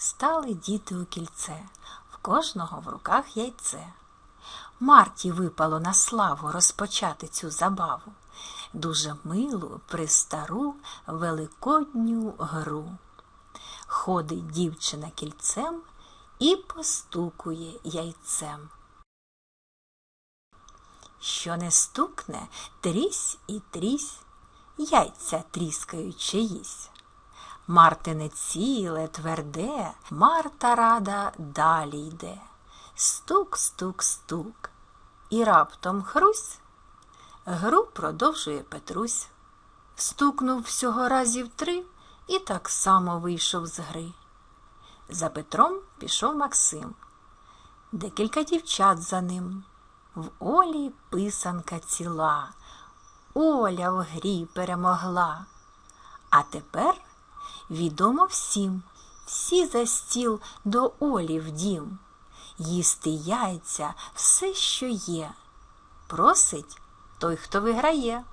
Стали діти у кільце, в кожного в руках яйце. Марті випало на славу розпочати цю забаву, дуже милу, пристару великодню гру. Ходить дівчина кільцем і постукує яйцем. Що не стукне, трісь і трісь, яйця тріскають чиїсь. Мартине ціле, тверде, Марта рада далі йде. Стук, стук, стук. І раптом хрусь. Гру продовжує Петрусь. Стукнув всього разів три і так само вийшов з гри. За Петром пішов Максим, декілька дівчат за ним. В Олі писанка ціла, Оля в грі перемогла. А тепер відомо всім, всі за стіл до Олі в дім. Їсти яйця, все, що є. Просить той, хто виграє.